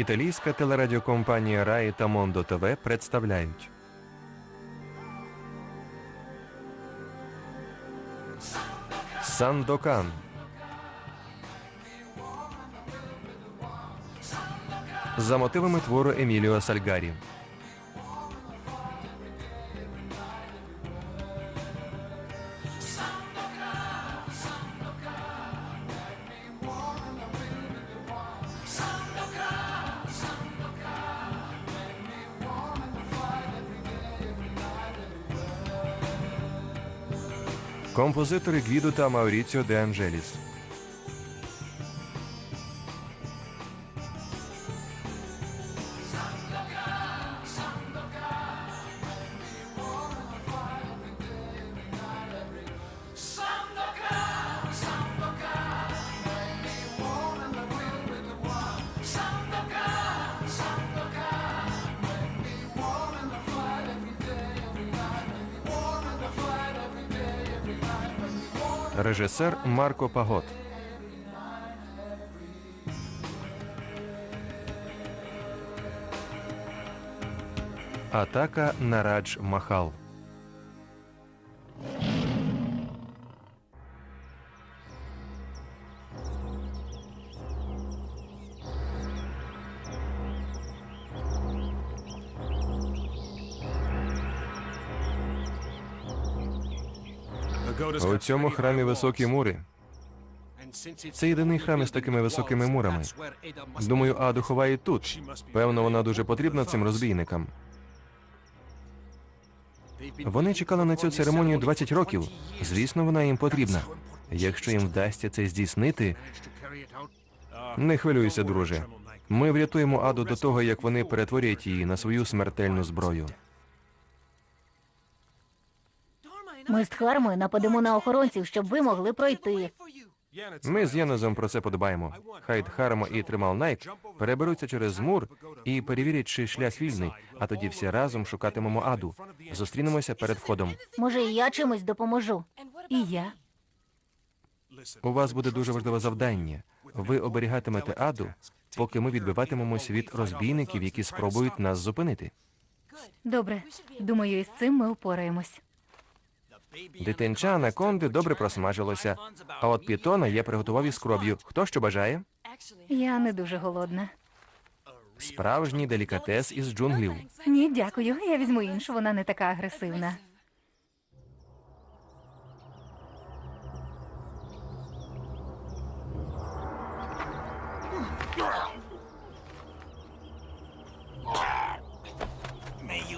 Італійська телерадіокомпанія Раї та Мондо ТВ представляють. Сандокан. За мотивами твору Еміліо Сальгарі. Композитори Гвіду та Мауріціо де Анджеліс. Режисер Марко Пагот. Атака на Радж Махал. У цьому храмі високі мури. Це єдиний храм із такими високими мурами. Думаю, Аду ховають тут. Певно, вона дуже потрібна цим розбійникам. Вони чекали на цю церемонію 20 років. Звісно, вона їм потрібна. Якщо їм вдасться це здійснити, не хвилюйся, друже. Ми врятуємо Аду до того, як вони перетворять її на свою смертельну зброю. Ми з Хармою нападемо на охоронців, щоб ви могли пройти. Ми з Янозом про це подбаємо. Хай Дхарма і Тримал Найк переберуться через мур і перевірять, чи шлях вільний, а тоді всі разом шукатимемо Аду. Зустрінемося перед входом. Може, і я чимось допоможу. І я. У вас буде дуже важливе завдання. Ви оберігатимете Аду, поки ми відбиватимемось від розбійників, які спробують нас зупинити. Добре, думаю, із цим ми впораємось. Дитинча анаконди добре просмажилося. А от пітона я приготував із кров'ю. Хто що бажає? Я не дуже голодна. Справжній делікатес із джунглів. Ні, дякую. Я візьму іншу, вона не така агресивна.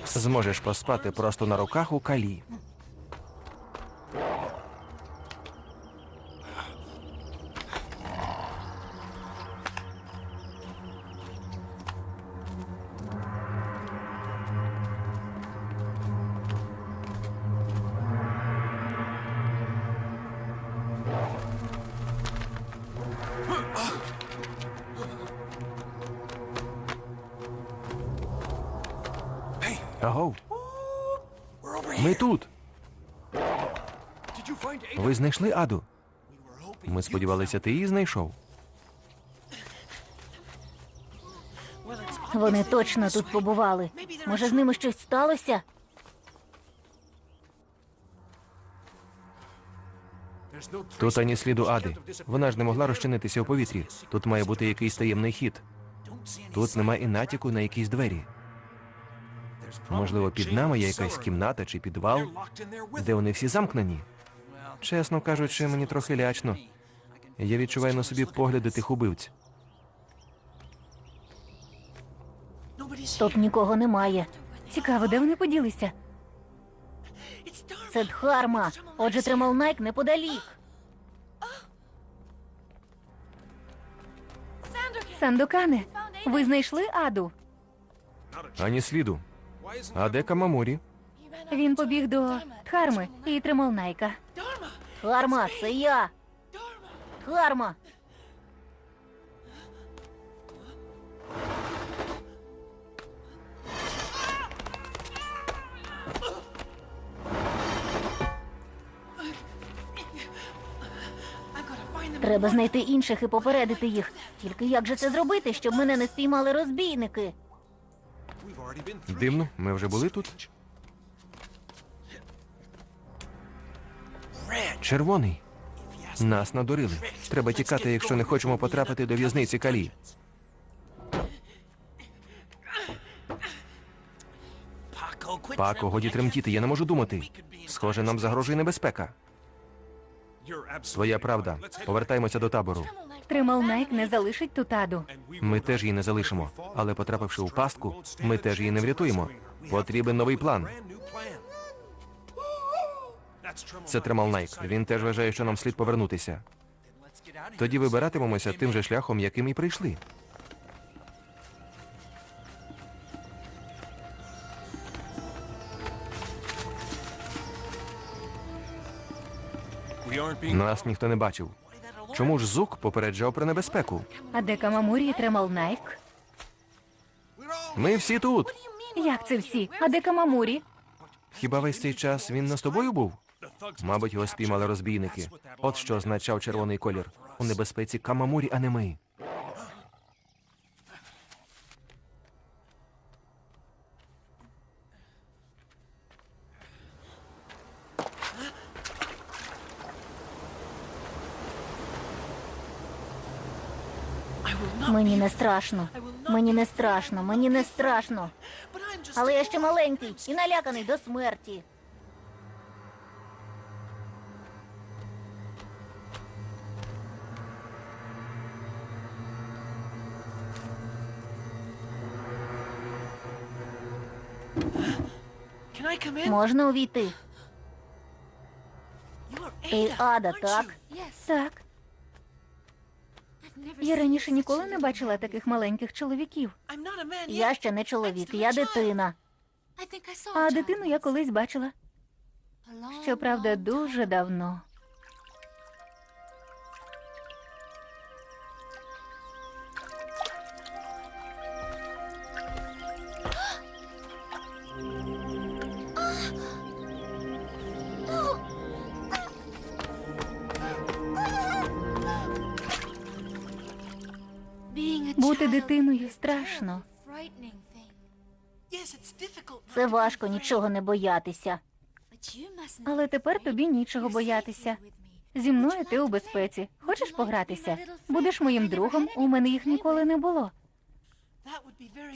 Зможеш поспати просто на руках у калі. Знайшли Аду? Ми сподівалися, ти її знайшов. Вони точно тут побували. Може, з ними щось сталося? Тут ані сліду Ади. Вона ж не могла розчинитися у повітрі. Тут має бути якийсь таємний хід. Тут нема і натяку на якісь двері. Можливо, під нами є якась кімната чи підвал, де вони всі замкнені. Чесно кажучи, мені трохи лячно. Я відчуваю на собі погляди тих убивць. Тут нікого немає. Цікаво, де вони поділися? Це Дхарма. Отже, тримав Найк неподалік. Сандокане, ви знайшли Аду? Ані сліду. А де Камамурі? Він побіг до Дхарми і тримав Найка. Харма, це я. Харма. Треба знайти інших і попередити їх. Тільки як же це зробити, щоб мене не спіймали розбійники? Дивно, ми вже були тут. Червоний. Нас надурили. Треба тікати, якщо не хочемо потрапити до в'язниці Калі. Пако, годі тремтіти, я не можу думати. Схоже, нам загрожує небезпека. Твоя правда. Повертаємося до табору. Тримал Найк не залишить тут аду. Ми теж її не залишимо, але потрапивши у пастку, ми теж її не врятуємо. Потрібен новий план. Це тримав Найк. Він теж вважає, що нам слід повернутися. Тоді вибиратимемося тим же шляхом, яким і прийшли. Нас ніхто не бачив. Чому ж зук попереджав про небезпеку? А де Камамурі і Найк? Ми всі тут. Як це всі? А де Камамурі? Хіба весь цей час він не з тобою був? Мабуть, його спіймали розбійники. От що означав червоний колір. У небезпеці Камамурі, а не ми. Мені не страшно. Мені не страшно, мені не страшно. Але я ще маленький і наляканий до смерті. Можна увійти? Ти ада, так? Так. Я раніше ніколи не бачила таких маленьких чоловіків. Я ще не чоловік, я дитина. А дитину я колись бачила. Щоправда, дуже давно. Це важко нічого не боятися. Але тепер тобі нічого боятися. Зі мною ти у безпеці. Хочеш погратися? Будеш моїм другом. У мене їх ніколи не було.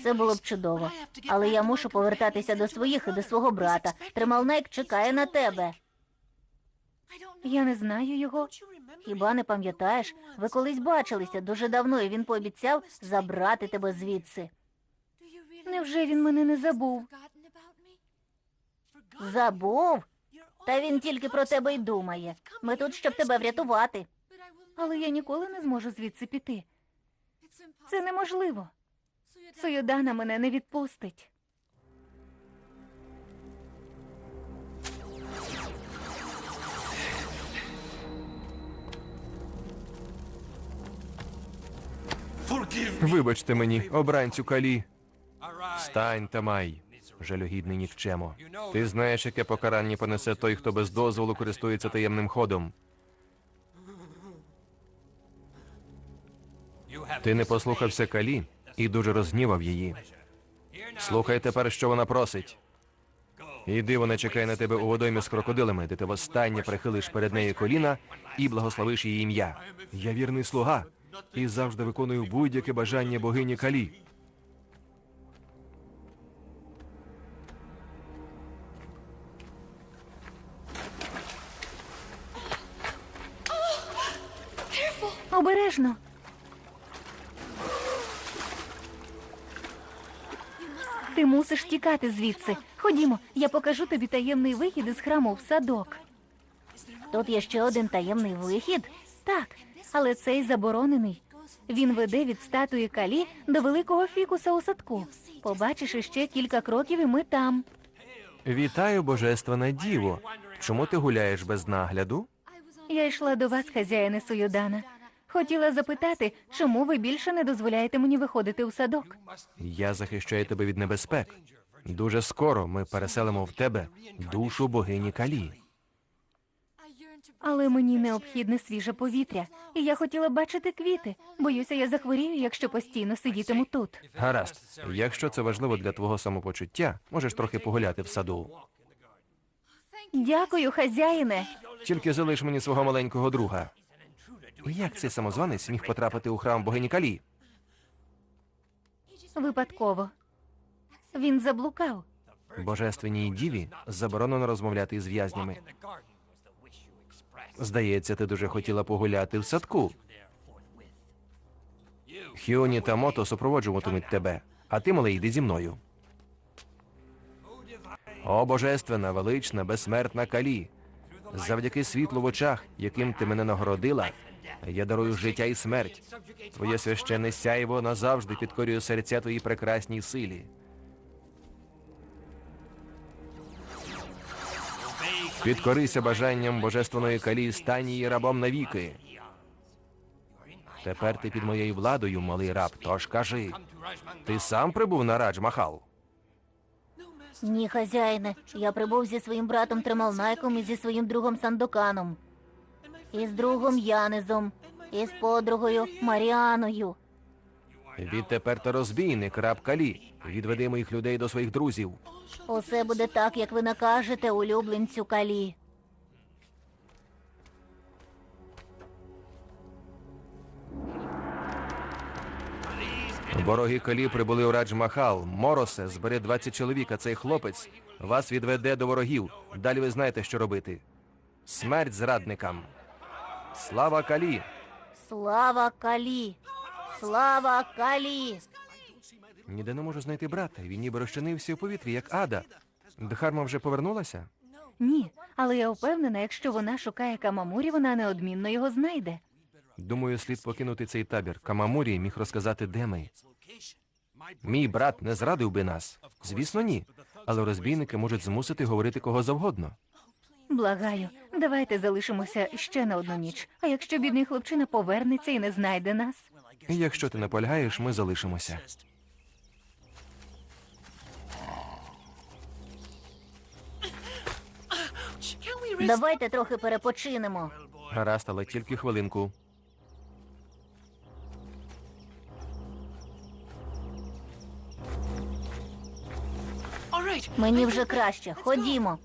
Це було б чудово. Але я мушу повертатися до своїх і до свого брата. Трималнайк чекає на тебе. Я не знаю його. Хіба не пам'ятаєш? Ви колись бачилися дуже давно, і він пообіцяв забрати тебе звідси. Невже він мене не забув? Забув? Та він тільки про тебе й думає. Ми тут, щоб тебе врятувати. Але я ніколи не зможу звідси піти. Це неможливо. Сойодана мене не відпустить. Вибачте мені, обранцю Калі. Стань, Тамай, жалюгідний нікчемо. Ти знаєш, яке покарання понесе той, хто без дозволу користується таємним ходом. Ти не послухався Калі і дуже розгнівав її. Слухай тепер, що вона просить. Іди, вона чекає на тебе у водоймі з крокодилами, де ти востаннє прихилиш перед нею коліна і благословиш її ім'я. Я вірний слуга і завжди виконую будь-яке бажання богині Калі. Обережно. Ти мусиш тікати звідси. Ходімо, я покажу тобі таємний вихід із храму в садок. Тут є ще один таємний вихід. Так, але цей заборонений. Він веде від статуї калі до великого фікуса у садку. Побачиш іще кілька кроків, і ми там. Вітаю, божественна діво. Чому ти гуляєш без нагляду? Я йшла до вас, хазяїне Союдана. Хотіла запитати, чому ви більше не дозволяєте мені виходити у садок. Я захищаю тебе від небезпек. Дуже скоро ми переселимо в тебе душу богині Калі. Але мені необхідне свіже повітря, і я хотіла бачити квіти. Боюся, я захворію, якщо постійно сидітиму тут. Гаразд, якщо це важливо для твого самопочуття, можеш трохи погуляти в саду. Дякую, хазяїне. Тільки залиш мені свого маленького друга. Як цей самозванець міг потрапити у храм богині Калі? Випадково. Він заблукав. Божественній діві заборонено розмовляти із в'язнями. Здається, ти дуже хотіла погуляти в садку. Хіоні та Мото супроводжуватимуть тебе, а ти, малий, йди зі мною. О, божественна, велична, безсмертна калі. Завдяки світлу в очах, яким ти мене нагородила, я дарую життя і смерть. Твоє священне сяйво назавжди підкорює серця твоїй прекрасній силі. Підкорися бажанням божественної калі, стань рабом навіки. Тепер ти під моєю владою, малий раб, тож кажи. Ти сам прибув на Радж Махал? Ні, хазяїне. Я прибув зі своїм братом Тремалнайком і зі своїм другом Сандоканом. І з другом Янезом. І з подругою Маріаною. Відтепер ти розбійник, раб Калі. Відведи моїх людей до своїх друзів. Усе буде так, як ви накажете, улюбленцю Калі. Вороги Калі прибули у Радж Махал. Моросе, збери 20 чоловік, а цей хлопець вас відведе до ворогів. Далі ви знаєте, що робити. Смерть зрадникам. Слава Калі! Слава Калі! Слава Калі! Ніде не можу знайти брата. Він ніби розчинився у повітрі, як ада. Дхарма вже повернулася? Ні, але я впевнена, якщо вона шукає Камамурі, вона неодмінно його знайде. Думаю, слід покинути цей табір. Камамурі міг розказати, де ми. Мій брат не зрадив би нас. Звісно, ні. Але розбійники можуть змусити говорити кого завгодно. Благаю, давайте залишимося ще на одну ніч. А якщо бідний хлопчина повернеться і не знайде нас? Якщо ти наполягаєш, ми залишимося. Давайте трохи перепочинемо. Гаразд, але тільки хвилинку. Мені вже краще. Ходімо.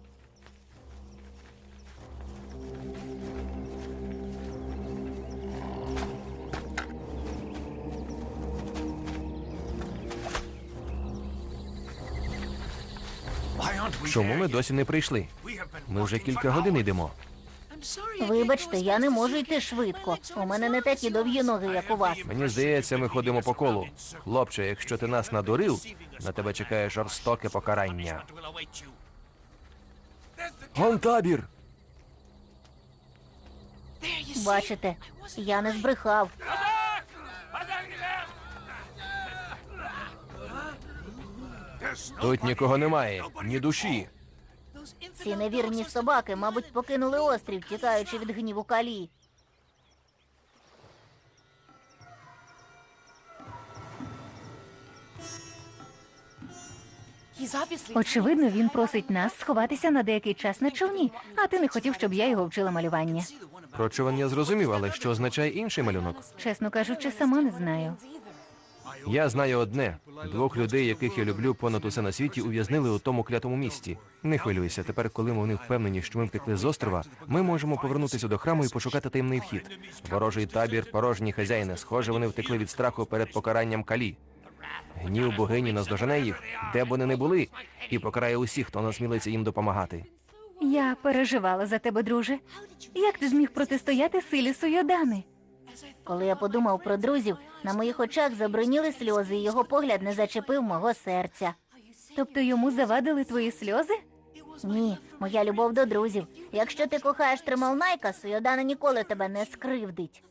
Чому ми досі не прийшли? Ми вже кілька годин йдемо. Вибачте, я не можу йти швидко. У мене не такі довгі ноги, як у вас. Мені здається, ми ходимо по колу. Хлопче, якщо ти нас надурив, на тебе чекає жорстоке покарання. Вон табір! Бачите, я не збрехав. Тут нікого немає, ні душі. Ці невірні собаки, мабуть, покинули острів, тікаючи від гніву калі. Очевидно, він просить нас сховатися на деякий час на човні, а ти не хотів, щоб я його вчила малювання. Про човен я зрозумів, але що означає інший малюнок? Чесно кажучи, сама не знаю. Я знаю одне: двох людей, яких я люблю понад усе на світі, ув'язнили у тому клятому місті. Не хвилюйся. Тепер, коли вони впевнені, що ми втекли з острова, ми можемо повернутися до храму і пошукати таємний вхід. Ворожий табір, порожні хазяїни. Схоже, вони втекли від страху перед покаранням калі. Гнів богині наздожене їх, де б вони не були, і покарає усіх, хто насмілиться їм допомагати. Я переживала за тебе, друже. Як ти зміг протистояти силі Суйодани? Коли я подумав про друзів, на моїх очах забриніли сльози, і його погляд не зачепив мого серця. Тобто йому завадили твої сльози? Ні, моя любов до друзів. Якщо ти кохаєш Трималнайка, Суйодана ніколи тебе не скривдить.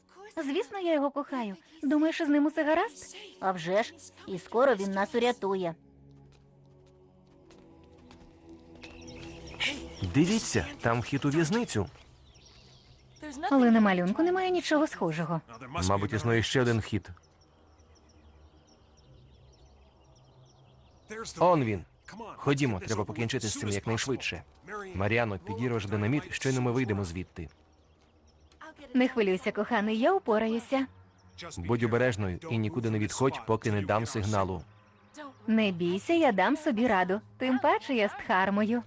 Звісно, я його кохаю. Думаєш, із ним усе гаразд? А вже ж, і скоро він нас урятує. Дивіться, там вхід у в'язницю. Але на малюнку немає нічого схожого. Мабуть, існує ще один вхід. Он він. Ходімо, треба покінчити з цим якнайшвидше. Маріано, підірваш динаміт, щойно ми вийдемо звідти. Не хвилюйся, коханий, я упораюся. Будь обережною і нікуди не відходь, поки не дам сигналу. Не бійся, я дам собі раду. Тим паче я з Дхармою.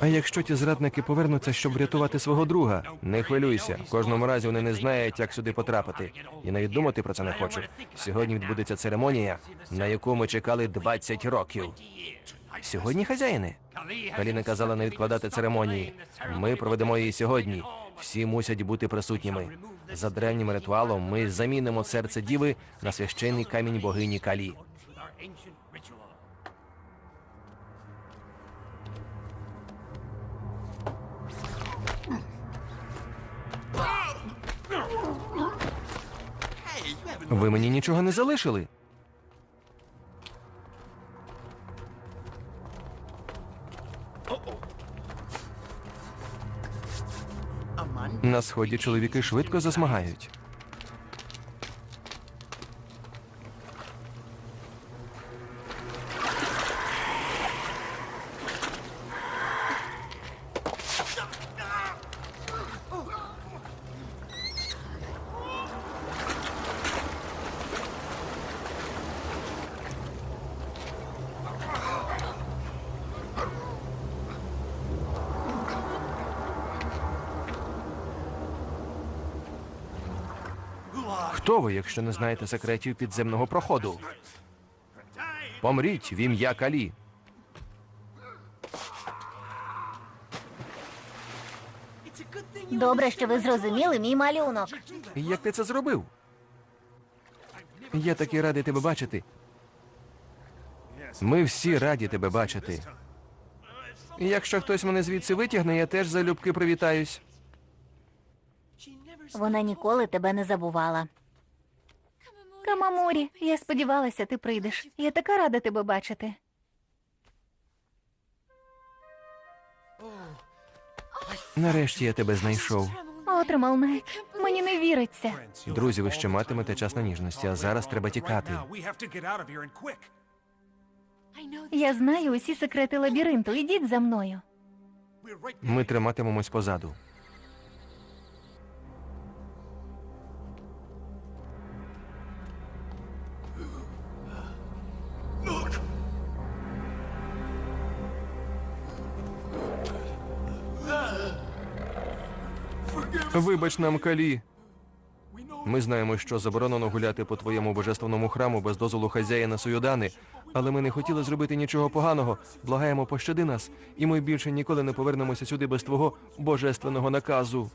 А якщо ті зрадники повернуться, щоб врятувати свого друга, не хвилюйся. В кожному разі вони не знають, як сюди потрапити. І навіть думати про це не хочу. Сьогодні відбудеться церемонія, на яку ми чекали 20 років. Сьогодні хазяїни. Каліна казала не відкладати церемонії. Ми проведемо її сьогодні. Всі мусять бути присутніми. За древнім ритуалом ми замінимо серце діви на священний камінь богині Калі. Ви мені нічого не залишили. На сході чоловіки швидко засмагають. Хто ви, якщо не знаєте секретів підземного проходу? Помріть в ім'я Калі. Добре, що ви зрозуміли мій малюнок. Як ти це зробив? Я такий радий тебе бачити. Ми всі раді тебе бачити. І Якщо хтось мене звідси витягне, я теж залюбки привітаюсь. Вона ніколи тебе не забувала. Камамурі, я сподівалася, ти прийдеш. Я така рада тебе бачити. Нарешті я тебе знайшов. О, Тремалнайк, мені не віриться. Друзі, ви ще матимете час на ніжності, а зараз треба тікати. Я знаю усі секрети лабіринту. Ідіть за мною. Ми триматимемось позаду. Вибач нам, Калі. Ми знаємо, що заборонено гуляти по твоєму божественному храму без дозволу хазяїна Суюдани, але ми не хотіли зробити нічого поганого. Благаємо, пощади нас, і ми більше ніколи не повернемося сюди без твого божественного наказу.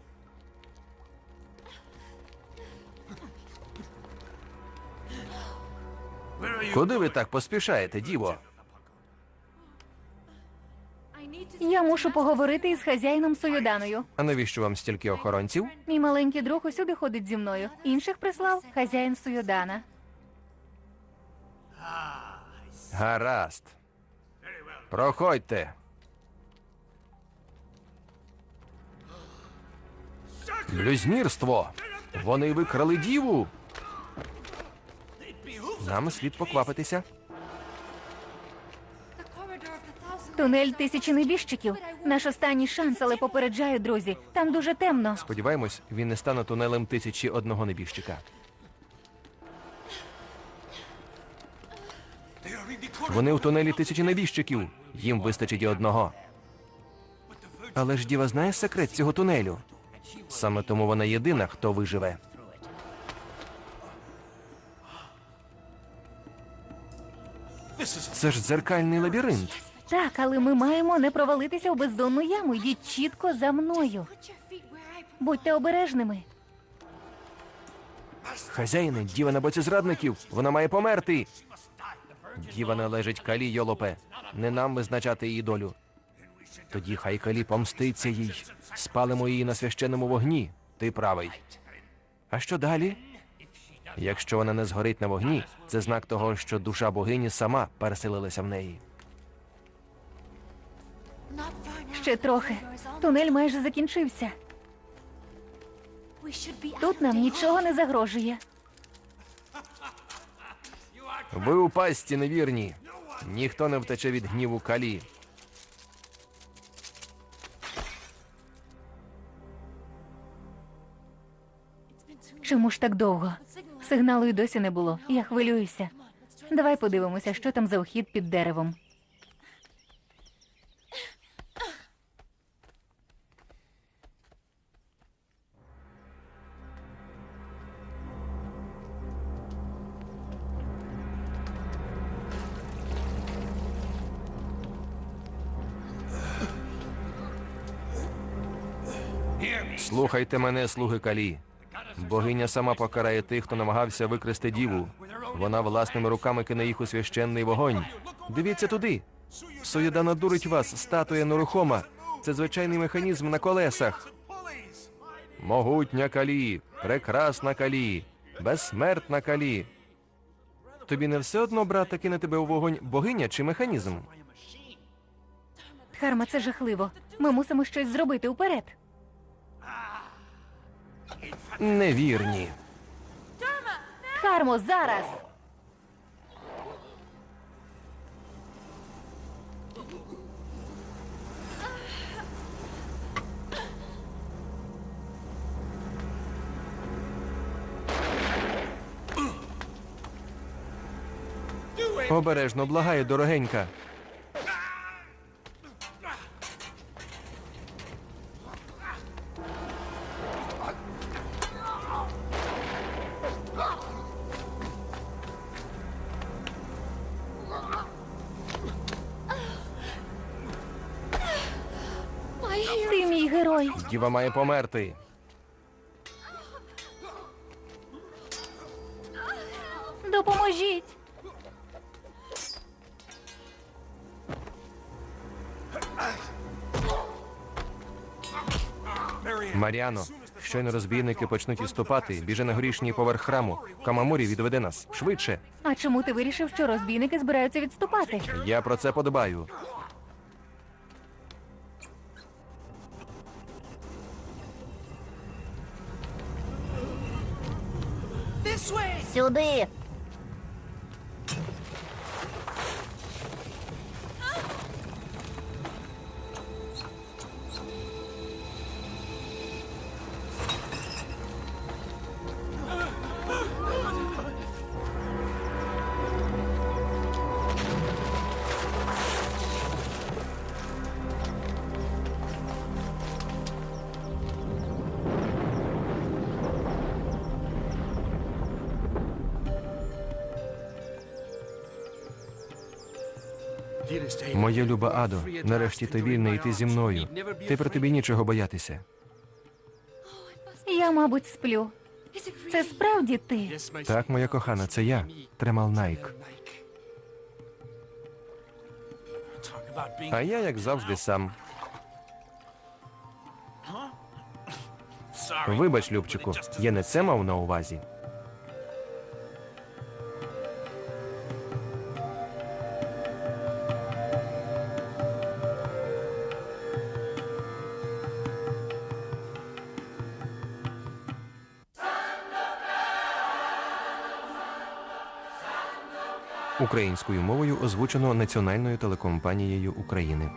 Куди ви так поспішаєте, діво? Я мушу поговорити із хазяїном Союданою. А навіщо вам стільки охоронців? Мій маленький друг усюди ходить зі мною. Інших прислав хазяїн Союдана. Гаразд. Проходьте. Блюзнірство. Вони викрали діву. Нам слід поквапитися. Тунель тисячі небіжчиків. Наш останній шанс, але попереджаю, друзі. Там дуже темно. Сподіваємось, він не стане тунелем тисячі одного небіжчика. Вони в тунелі тисячі небіжчиків. Їм вистачить і одного. Але ж діва знає секрет цього тунелю. Саме тому вона єдина, хто виживе. Це ж дзеркальний лабіринт. Так, але ми маємо не провалитися у бездонну яму. Йдіть чітко за мною. Будьте обережними. Хазяїне, діва на боці зрадників. Вона має померти. Діва належить Калі Йолопе. Не нам визначати її долю. Тоді хай Калі помститься їй. Спалимо її на священному вогні. Ти правий. А що далі? Якщо вона не згорить на вогні, це знак того, що душа богині сама переселилася в неї. Ще трохи. Тунель майже закінчився. Тут нам нічого не загрожує. Ви у пасті невірні. Ніхто не втече від гніву калі. Чому ж так довго? Сигналу й досі не було. Я хвилююся. Давай подивимося, що там за вхід під деревом. Слухайте мене, слуги калі. Богиня сама покарає тих, хто намагався викрасти діву. Вона власними руками кине їх у священний вогонь. Дивіться туди. Соєда надурить вас, статуя нерухома. Це звичайний механізм на колесах. Могутня калі, прекрасна калі, безсмертна калі. Тобі не все одно, брате, кине тебе у вогонь богиня чи механізм? Харма, це жахливо. Ми мусимо щось зробити уперед. Невірні. Хармо, зараз! Обережно, благаю, дорогенька. Діва має померти. Допоможіть! Маріано, щойно розбійники почнуть відступати, біжи на горішній поверх храму. Камамурі відведе нас. Швидше. А чому ти вирішив, що розбійники збираються відступати? Я про це подбаю. Сюди. Моя люба Адо, нарешті ти вільна і ти зі мною. Тепер тобі нічого боятися. Я, мабуть, сплю. Це справді ти. Так, моя кохана, це я, Тремал Найк. А я, як завжди, сам. Вибач, Любчику, я не це мав на увазі. Українською мовою озвучено Національною телекомпанією України.